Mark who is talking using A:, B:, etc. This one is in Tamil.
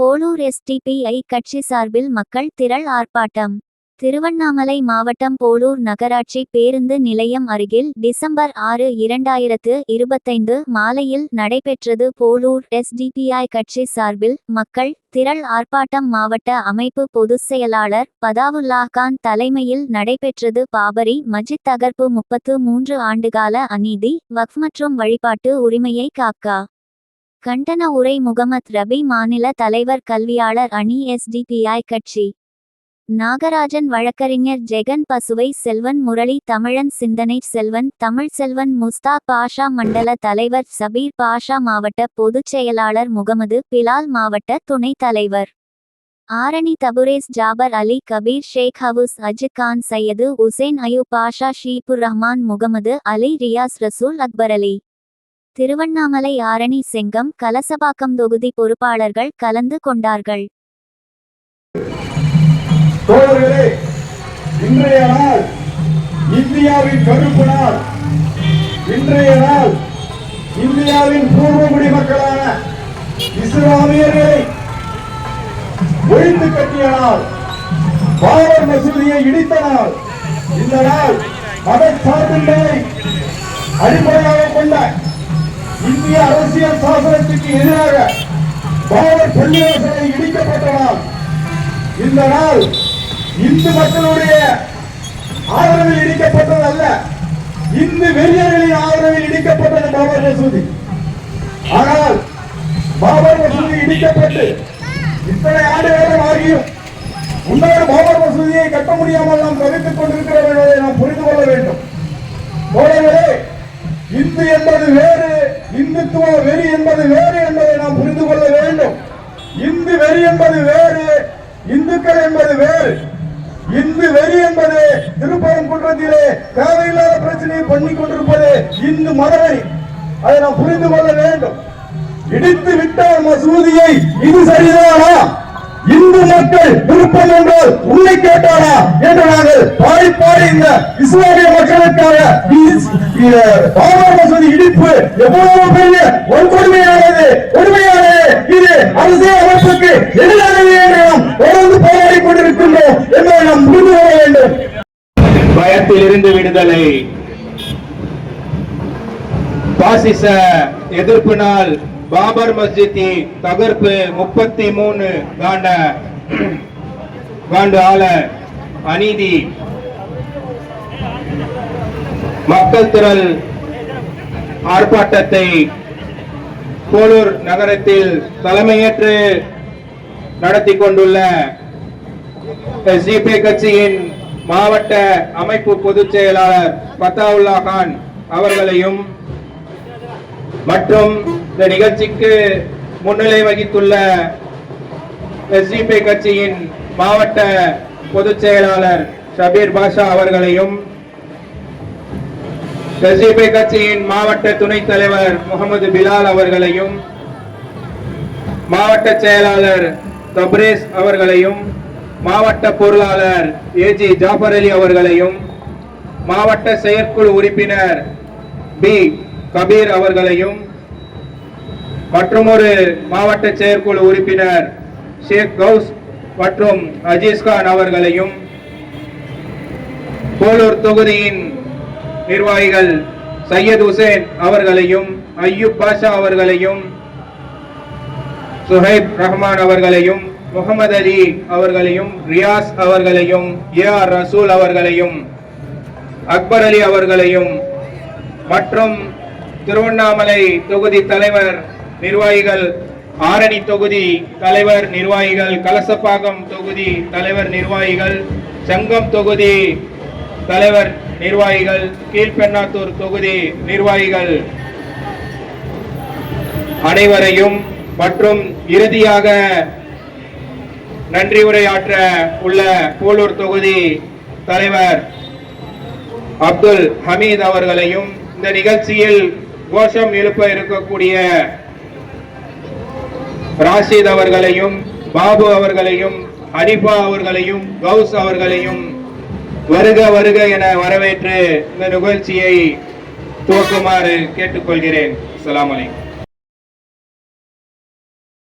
A: போலூர் எஸ்டிபிஐ கட்சி சார்பில் மக்கள் திரள் ஆர்ப்பாட்டம். திருவண்ணாமலை மாவட்டம் போலூர் நகராட்சி பேருந்து நிலையம் அருகில் டிசம்பர் ஆறு இரண்டாயிரத்து இருபத்தைந்து மாலையில் நடைபெற்றது போலூர் எஸ்டிபிஐ கட்சி சார்பில் மக்கள் திரள் ஆர்ப்பாட்டம் மாவட்ட அமைப்பு பொதுச் செயலாளர் பதாவுல்லா கான் தலைமையில் நடைபெற்றது பாபரி மஜித் தகர்ப்பு முப்பத்து மூன்று ஆண்டுகால அநீதி வக்ஃப் மற்றும் வழிபாட்டு உரிமையை காக்கா. கண்டன உரை முகமத் ரபி மாநில தலைவர் கல்வியாளர் அணி எஸ்டிபிஐ கட்சி. நாகராஜன் வழக்கறிஞர் ஜெகன் பசுவை செல்வன் முரளி தமிழன் சிந்தனை செல்வன் தமிழ் செல்வன் முஸ்தா பாஷா மண்டல தலைவர் சபீர் பாஷா மாவட்ட பொதுச் செயலாளர் முகமது பிலால் மாவட்ட துணைத் தலைவர். ஆரணி தபுரேஸ் ஜாபர் அலி கபீர் ஷேக் ஹவுஸ் அஜித் கான் சையது உசேன் அயூப் பாஷா ஷீபுர் ரஹ்மான் முகமது அலி ரியாஸ் ரசூல் அக்பர் அலி. திருவண்ணாமலை ஆரணி செங்கம் கலசபாக்கம் தொகுதி பொறுப்பாளர்கள் கலந்து கொண்டார்கள்.
B: இன்றைய நாள் இந்தியாவின் கருப்பு நாள். இன்றைய நாள் இந்தியாவின் பூர்வகுடி மக்களான இஸ்லாமியர்களை ஒழித்து கட்டிய நாள். பாபர் மசூதியை இடித்த நாள். இந்த நாள் மத மதச்சார்பின்மையை அடிப்படையாக கொண்ட இந்திய அரசியல் சாசனத்திற்கு எதிராக பாபர் பள்ளிவாசலை இடிக்கப்பட்ட நாள் இந்த நாள் இந்து மக்களுடைய ஆதரவில் இடிக்கப்பட்டது அல்ல இந்து வெறியர்களின் ஆதரவில் இடிக்கப்பட்டது பாபர் மசூதி. ஆனால் பாபர் மசூதி இடிக்கப்பட்டு இத்தனை ஆண்டு காலம் ஆகியும் உன்னோட பாபர் மசூதியை கட்ட முடியாமல் நாம் தவித்துக் கொண்டிருக்கிறோம் என்பதை நாம் புரிந்து கொள்ள வேண்டும் தோழர்களே இந்து என்பது வேறு இந்துத்துவ வெறி என்பது வேறு என்பதை நாம் புரிந்து கொள்ள வேண்டும் இந்து வெறி என்பது வேறு இந்துக்கள் என்பது வேறு. இந்து வெறி என்பது திருப்பரங்குன்றத்திலே தேவையில்லாத பிரச்சனையை பண்ணி கொண்டிருப்பது இந்து மதவெறி அதை நாம் புரிந்து கொள்ள வேண்டும். இடித்து விட்டார் மசூதியை இது சரிதானா? இந்து மக்கள் விருப்பம் என்றால் உன்னை கேட்டாரா என்று நாங்கள் பாடி பாடி இந்த இஸ்லாமிய மக்களுக்காக பாபர் மசூதி இடிப்பு எவ்வளவு பெரிய வன்கொடுமையானது கொடுமையானது. இது அரசியல் அமைப்புக்கு எதிரானது நாம் தொடர்ந்து போராடி கொண்டிருக்கின்றோம் என்பதை நாம் புரிந்து கொள்ள வேண்டும்.
C: பயத்தில் இருந்து விடுதலை. பாசிச எதிர்ப்பு நாள் பாபர் மஸ்ஜிதி தகர்ப்பு முப்பத்தி மூணு காண்ட காண்டு ஆள அநீதி. மக்கள் திரள் ஆர்ப்பாட்டத்தை போலூர் நகரத்தில் தலைமையேற்று நடத்தி கொண்டுள்ள கட்சியின் மாவட்ட அமைப்பு பொதுச் செயலாளர் பத்தாவுல்லா கான் அவர்களையும் மற்றும் இந்த நிகழ்ச்சிக்கு முன்னிலை வகித்துள்ள எஸ்டிபி கட்சியின் மாவட்ட பொதுச் செயலாளர் ஷபீர் பாஷா அவர்களையும் எஸ்டிபி கட்சியின் மாவட்ட துணைத் தலைவர் முகமது பிலால் அவர்களையும் மாவட்ட செயலாளர் தப்ரேஸ் அவர்களையும் மாவட்ட பொருளாளர் ஏஜி ஜாஃபர் அலி அவர்களையும் மாவட்ட செயற்குழு உறுப்பினர் பி கபீர் அவர்களையும் மற்றும் ஒரு மாவட்ட செயற்குழு உறுப்பினர் ஷேக் கவுஸ் மற்றும் அஜீஸ் கான் அவர்களையும் போலூர் தொகுதியின் நிர்வாகிகள் சையத் ஹுசேன் அவர்களையும் ஐயூப் பாஷா அவர்களையும் சுஹைப் ரஹ்மான் அவர்களையும் முகமது அலி அவர்களையும் ரியாஸ் அவர்களையும் ஏ ஆர் ரசூல் அவர்களையும் அக்பர் அலி அவர்களையும் மற்றும் திருவண்ணாமலை தொகுதி தலைவர் நிர்வாகிகள் ஆரணி தொகுதி தலைவர் நிர்வாகிகள் கலசப்பாக்கம் தொகுதி தலைவர் நிர்வாகிகள் சங்கம் தொகுதி தலைவர் நிர்வாகிகள் கீழ்பெண்ணாத்தூர் தொகுதி நிர்வாகிகள் அனைவரையும் மற்றும் இறுதியாக நன்றி உரையாற்ற உள்ள போலூர் தொகுதி தலைவர் அப்துல் ஹமீத் அவர்களையும் இந்த நிகழ்ச்சியில் கோஷம் எழுப்ப இருக்கக்கூடிய ராஷித் அவர்களையும் பாபு அவர்களையும் ஹனிஃபா அவர்களையும் கவுஸ் அவர்களையும் வருக வருக என வரவேற்று இந்த நிகழ்ச்சியை துவக்குமாறு கேட்டுக்கொள்கிறேன். அலாம் வலைக்கம்